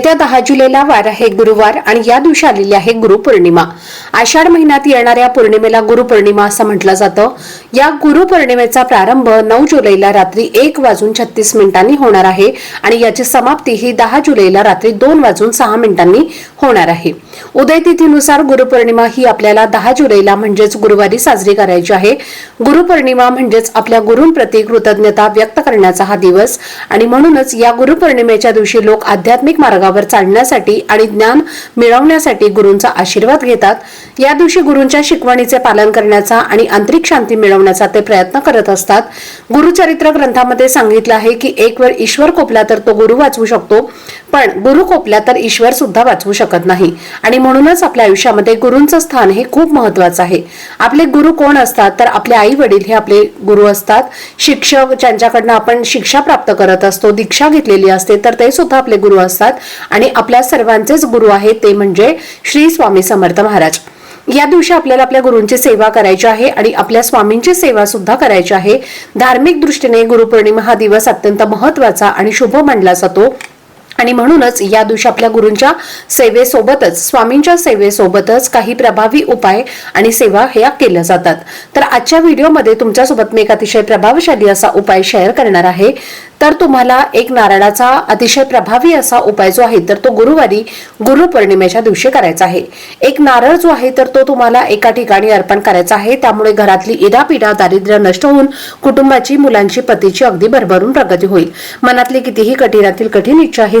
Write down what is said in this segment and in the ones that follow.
येत्या दहा जुलैला वार आहे गुरुवार आणि या दिवशी आलेली आहे गुरुपौर्णिमा. आषाढ महिन्यात येणाऱ्या पौर्णिमेला गुरुपौर्णिमा असं म्हटलं जातं. या गुरुपौर्णिमेचा प्रारंभ नऊ जुलैला रात्री एक वाजून छत्तीस मिनिटांनी होणार आहे आणि याची समाप्ती ही दहा जुलैला रात्री दोन वाजून सहा मिनिटांनी होणार आहे. उदयतिथीनुसार गुरुपौर्णिमा ही आपल्याला दहा जुलैला म्हणजेच गुरुवारी साजरी करायची आहे. गुरुपौर्णिमा म्हणजेच आपल्या गुरूंप्रती कृतज्ञता व्यक्त करण्याचा हा दिवस आणि म्हणूनच या गुरुपौर्णिमेच्या दिवशी लोक आध्यात्मिक मार्गावर चालण्यासाठी आणि ज्ञान मिळवण्यासाठी गुरूंचा आशीर्वाद घेतात. या दिवशी गुरूंच्या शिकवणीचे पालन करण्याचा आणि आंतरिक शांती मिळवण्याचा ते प्रयत्न करत असतात. गुरुचरित्र ग्रंथामध्ये सांगितलं आहे की एक वेळ ईश्वर कोपला तर तो गुरु वाचवू शकतो पण गुरु कोपला तर ईश्वर सुद्धा वाचवू शकत नाही. आणि म्हणूनच आपल्या आयुष्यामध्ये गुरूंचं स्थान हे खूप महत्वाचं आहे. आपले गुरु कोण असतात? तर आपले आई वडील हे आपले गुरु असतात. शिक्षक ज्यांच्याकडनं आपण शिक्षा प्राप्त करत असतो दीक्षा घेतलेली असते तर ते सुद्धा आपले गुरु असतात. आणि आपल्या सर्वांचेच गुरु आहेत ते म्हणजे श्री स्वामी समर्थ महाराज. या दिवशी आपल्याला आपल्या गुरूंची सेवा करायची आहे आणि आपल्या स्वामींची सेवा सुद्धा करायची आहे. धार्मिक दृष्टीने गुरुपौर्णिमा हा दिवस अत्यंत महत्त्वाचा आणि शुभ मानला जातो. आणि म्हणूनच या दिवशी आपल्या गुरूंच्या सेवेसोबतच स्वामींच्या सेवेसोबतच काही प्रभावी उपाय आणि सेवा ह्या केल्या जातात. तर आजच्या व्हिडिओमध्ये तुमच्यासोबत मी एक अतिशय प्रभावशाली असा उपाय शेअर करणार आहे. तर तुम्हाला एक नारळाचा अतिशय प्रभावी असा उपाय जो आहे तर तो गुरुवारी गुरुपौर्णिमेच्या दिवशी करायचा आहे. एक नारळ जो आहे तर तो तुम्हाला एका ठिकाणी अर्पण करायचा आहे. त्यामुळे घरातली इडापिडा दारिद्र्य नष्ट होऊन कुटुंबाची मुलांची पतीची अगदी भरभरून प्रगती होईल. मनातली कितीही कठीणातील कठीण इच्छा हे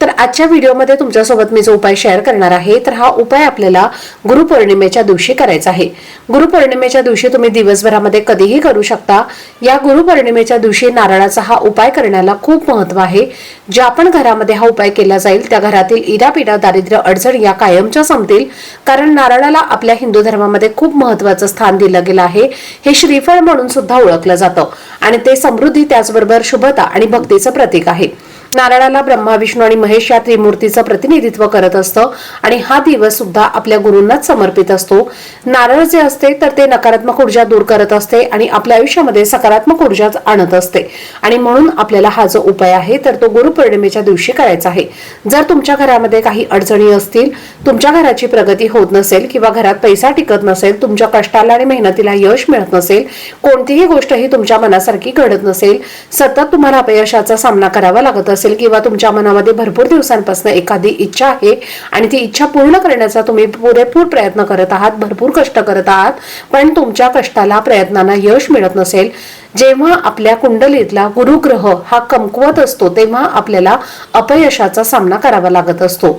तर आजच्या व्हिडिओमध्ये तुमच्यासोबत मी जो उपाय शेअर करणार आहे तर हा उपाय आपल्याला गुरुपौर्णिमेच्या दिवशी करायचा आहे. गुरुपौर्णिमेच्या दिवशी तुम्ही दिवसभरामध्ये कधीही करू शकता. या गुरुपौर्णिमेच्या दिवशी नारळाचा हा उपाय करण्याला खूप महत्त्व आहे. ज्या पण घरामध्ये हा उपाय केला जाईल त्या घरातील इडापिडा दारिद्र्य अडचण या कायमच्या संपतील. कारण नारळाला आपल्या हिंदू धर्मामध्ये खूप महत्वाचं स्थान दिलं गेलं आहे. हे श्रीफळ म्हणून सुद्धा ओळखलं जातं. आणि ते समृद्धी त्याचबरोबर शुभता आणि भक्तीचं प्रतीक आहे. नारळाला ब्रह्मा विष्णू आणि महेश या त्रिमूर्तीचं प्रतिनिधित्व करत असतं आणि हा दिवस सुद्धा आपल्या गुरूंनाच समर्पित असतो. नारळ जे असते तर ते नकारात्मक ऊर्जा दूर करत असते आणि आपल्या आयुष्यामध्ये सकारात्मक ऊर्जा आणत असते. आणि म्हणून आपल्याला हा जो उपाय आहे तर तो गुरुपौर्णिमेच्या दिवशी करायचा आहे. जर तुमच्या घरामध्ये काही अडचणी असतील तुमच्या घराची प्रगती होत नसेल किंवा घरात पैसा टिकत नसेल तुमच्या कष्टाला आणि मेहनतीला यश मिळत नसेल कोणतीही गोष्ट ही तुमच्या मनासारखी घडत नसेल सतत तुम्हाला अपयशाचा सामना करावा लागत असेल असेल किंवा तुमच्या मनामध्ये भरपूर दिवसांपासून एखादी इच्छा आहे आणि ती इच्छा पूर्ण करण्याचा तुम्ही पुरेपूर प्रयत्न करत आहात भरपूर कष्ट करत आहात पण तुमच्या कष्टाला प्रयत्नांना यश मिळत नसेल जेव्हा आपल्या कुंडलीतला गुरुग्रह हा कमकुवत असतो तेव्हा आपल्याला अपयशाचा सामना करावा लागत असतो.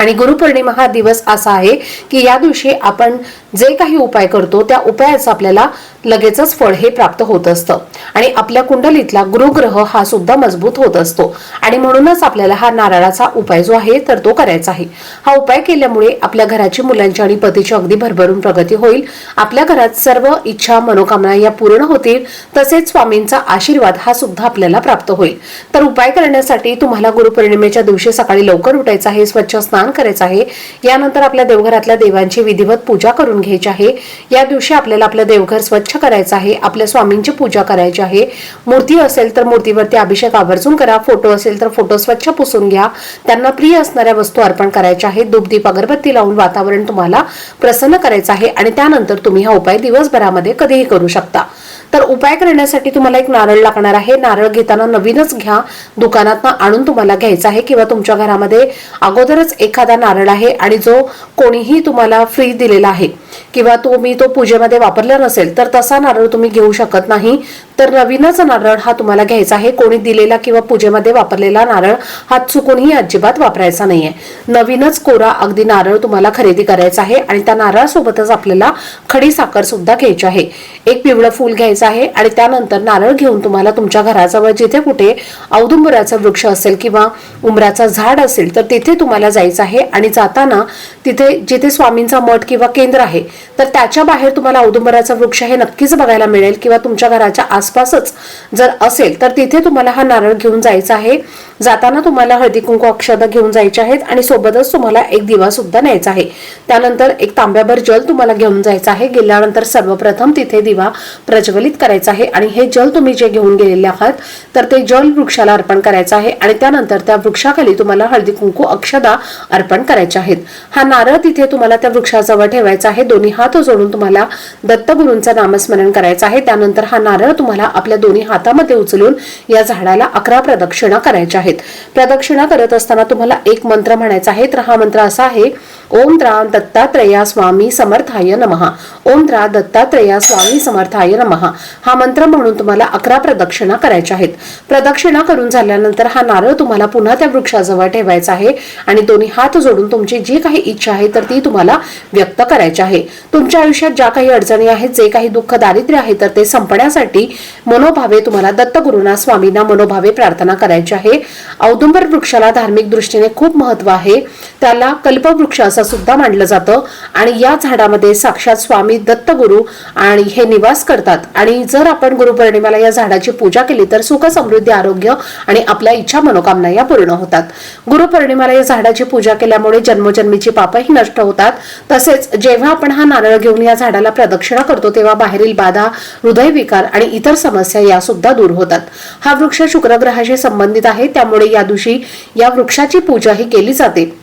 आणि गुरुपौर्णिमा हा दिवस असा आहे की या दिवशी आपण जे काही उपाय करतो त्या उपायाचं आपल्याला लगेचच फळ हे प्राप्त होत असतं. आणि आपल्या कुंडलीतला गुरुग्रह हा सुद्धा मजबूत होत असतो. आणि म्हणूनच आपल्याला हा नारळाचा उपाय जो आहे तर तो करायचा आहे. हा उपाय केल्यामुळे आपल्या घराची मुलांची आणि पतीची अगदी भरभरून प्रगती होईल. आपल्या घरात सर्व इच्छा मनोकामना या पूर्ण होतील. तसेच स्वामींचा आशीर्वाद हा सुद्धा आपल्याला प्राप्त होईल. तर उपाय करण्यासाठी तुम्हाला गुरुपौर्णिमेच्या दिवशी सकाळी लवकर उठायचं आहे. स्वच्छ स्नान स्नान करायचं आहे. यानंतर आपल्या देवघरातल्या देवांची विधिवत पूजा करून घ्यायची आहे. या दिवशी आपल्याला आपलं देवघर स्वच्छ करायचं आहे. आपल्या स्वामींची पूजा करायची आहे. मूर्ती असेल तर मूर्तीवरती अभिषेक आवर्जून करा. फोटो असेल तर फोटो स्वच्छ पुसून घ्या. त्यांना प्रिय असणाऱ्या वस्तू अर्पण करायच्या आहेत. दुपदीप अगरबत्ती लावून वातावरण तुम्हाला प्रसन्न करायचं आहे आणि त्यानंतर तुम्ही हा उपाय दिवसभरामध्ये कधीही करू शकता. तर उपाय करण्यासाठी तुम्हाला एक नारळ लागणार आहे. नारळ घेताना नवीनच घ्या. दुकानात आणून तुम्हाला घ्यायचा आहे किंवा तुमच्या घरामध्ये अगोदरच एखादा नारळ आहे आणि जो कोणीही तुम्हाला फ्री दिलेला आहे. किंवा तो मी तो पूजेमध्ये वापरला नसेल तर तसा नारळ तुम्ही घेऊ शकत नाही. तर नवीनच नारळ हा तुम्हाला घ्यायचा आहे. कोणी दिलेला किंवा पूजेमध्ये वापरलेला नारळ हा चुकूनही अजिबात वापरायचा नाहीये. नवीनच कोरा अगदी नारळ तुम्हाला खरेदी करायचा आहे आणि त्या नारळासोबतच आपल्याला खडी साखर सुद्धा घ्यायची आहे. एक पिवळं फूल घ्यायचं आहे आणि त्यानंतर नारळ घेऊन तुम्हाला तुमच्या घराजवळ जिथे कुठे औदुंबराचा वृक्ष असेल किंवा उमराचा झाड असेल तर तिथे तुम्हाला जायचं आहे. आणि जाताना तिथे जिथे स्वामींचा मठ किंवा केंद्र आहे तर त्याच्या बाहेर तुम्हाला औदुंबराचा वृक्ष हे नक्कीच बघायला मिळेल किंवा तुमच्या घराच्या आसपासच जर असेल तर तिथे तुम्हाला हा नारळ घेऊन जायचा आहे. जाताना तुम्हाला हळदी कुंकू अक्षदा घेऊन जायचे आहेत आणि सोबतच तुम्हाला एक दिवा सुद्धा न्यायचा आहे. त्यानंतर एक तांब्याभर जल तुम्हाला घेऊन जायचं आहे. गेल्यानंतर सर्वप्रथम तिथे दिवा प्रज्वलित करायचा आहे आणि हे जल तुम्ही जे घेऊन गेलेले आहात तर ते जल वृक्षाला अर्पण करायचं आहे आणि त्यानंतर त्या वृक्षाखाली तुम्हाला हळदी कुंकू अक्षदा अर्पण करायचे आहेत. हा नारळ तिथे तुम्हाला त्या वृक्षाजवळ ठेवायचा आहे. दोन्ही हात जोडून तुम्हाला दत्तगुरूंचं नामस्मरण करायचं आहे. त्यानंतर हा नारळ तुम्हाला आपल्या दोन्ही हातामध्ये उचलून या झाडाला अकरा प्रदक्षिणा करायच्या आहेत. प्रदक्षिणा करत असताना तुम्हाला एक मंत्र म्हणायचा आहे. तर हा मंत्र असा आहे ओम त्रा दत्तात्रया स्वामी समर्थाय नमः. ओम त्रा दत्तात्रया स्वामी समर्थाय नमः. हा मंत्र म्हणून तुम्हाला अकरा प्रदक्षिणा करायच्या आहेत. प्रदक्षिणा करून झाल्यानंतर हा नारळ तुम्हाला पुन्हा त्या वृक्षाजवळ ठेवायचा आहे आणि दोन्ही हात जोडून तुमची जी काही इच्छा आहे तर ती तुम्हाला व्यक्त करायची आहे. तुमच्या आयुष्यात ज्या काही अडचणी आहेत जे काही दुःख दारिद्र्य आहे तर ते संपण्यासाठी मनोभावे तुम्हाला दत्तगुरुना स्वामींना मनोभावे प्रार्थना करायची आहे. औदुंबर वृक्षाला धार्मिक दृष्टीने खूप महत्त्व आहे. त्याला कल्पवृक्ष असं सुद्धा मानलं जातं. आणि या झाडामध्ये साक्षात स्वामी दत्तगुरु आणि हे निवास करतात. आणि जर आपण गुरुपौर्णिमेला या झाडाची पूजा केली तर सुख समृद्धी आरोग्य आणि आपल्या इच्छा मनोकामना या पूर्ण होतात. गुरुपौर्णिमेला या झाडाची पूजा केल्यामुळे जन्मजन्मीची पापही नष्ट होतात. तसेच जेव्हा आपण हा नारळ घेऊन या झाडाला प्रदक्षिणा करतो तेव्हा बाहेरील बाधा हृदयविकार आणि इतर समस्या या सुद्धा दूर होतात. हा वृक्ष शुक्रग्रहाशी संबंधित आहे. त्यामुळे या दिवशी या वृक्षाची पूजाही केली जाते.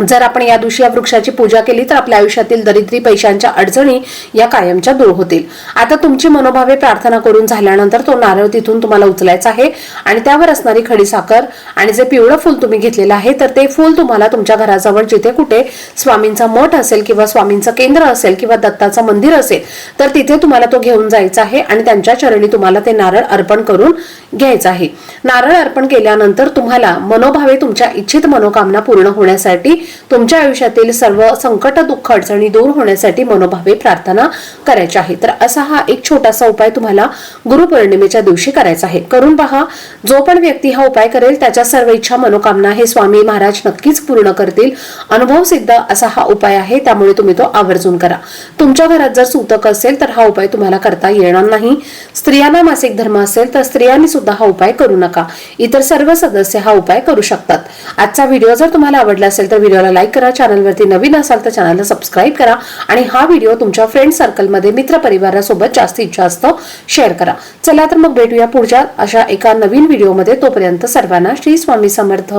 जर आपण या दिवशी या वृक्षाची पूजा केली तर आपल्या आयुष्यातील दरिद्री पैशांच्या अडचणी या कायमच्या दूर होतील. आता तुमची मनोभावे प्रार्थना करून झाल्यानंतर तो नारळ तिथून तुम्हाला उचलायचा आहे आणि त्यावर असणारी खडी साखर आणि जे पिवळं फुल तुम्ही घेतलेलं आहे तर ते फुल तुम्हाला तुमच्या घराजवळ जिथे कुठे स्वामींचा मठ असेल किंवा स्वामींचं केंद्र असेल किंवा दत्ताचं मंदिर असेल तर तिथे तुम्हाला तो घेऊन जायचा आहे आणि त्यांच्या चरणी तुम्हाला ते नारळ अर्पण करून घ्यायचं आहे. नारळ अर्पण केल्यानंतर तुम्हाला मनोभावे तुमच्या इच्छित मनोकामना पूर्ण होण्यासाठी तुमच्या आयुष्यातील सर्व संकट दुःख अडचणी दूर होण्यासाठी मनोभावे प्रार्थना करायची आहे. तर असा हा एक छोटासा उपाय तुम्हाला गुरुपौर्णिमेच्या दिवशी करायचा आहे. करून पहा जो पण व्यक्ती हा उपाय करेल त्याच्या सर्व इच्छा मनोकामना हे स्वामी महाराज नक्कीच पूर्ण करतील. अनुभव सिद्ध असा हा उपाय आहे त्यामुळे तुम्ही तो आवर्जून करा. तुमच्या घरात जर सूतक असेल तर हा उपाय तुम्हाला करता येणार नाही. स्त्रियांना मासिक धर्म असेल तर स्त्रियांनी सुद्धा हा उपाय करू नका. इतर सर्व सदस्य हा उपाय करू शकतात. आजचा व्हिडिओ जर तुम्हाला आवडला असेल तर व्हिडिओला लाईक करा चॅनलवरती नवीन असाल तर चॅनलला सबस्क्राईब करा आणि हा व्हिडिओ तुमच्या फ्रेंड सर्कलमध्ये मित्र परिवारासोबत जास्तीत जास्त शेअर करा. चला तर मग भेटूया पुढच्या अशा एका नवीन व्हिडिओमध्ये. तोपर्यंत सर्वांना श्री स्वामी समर्थ.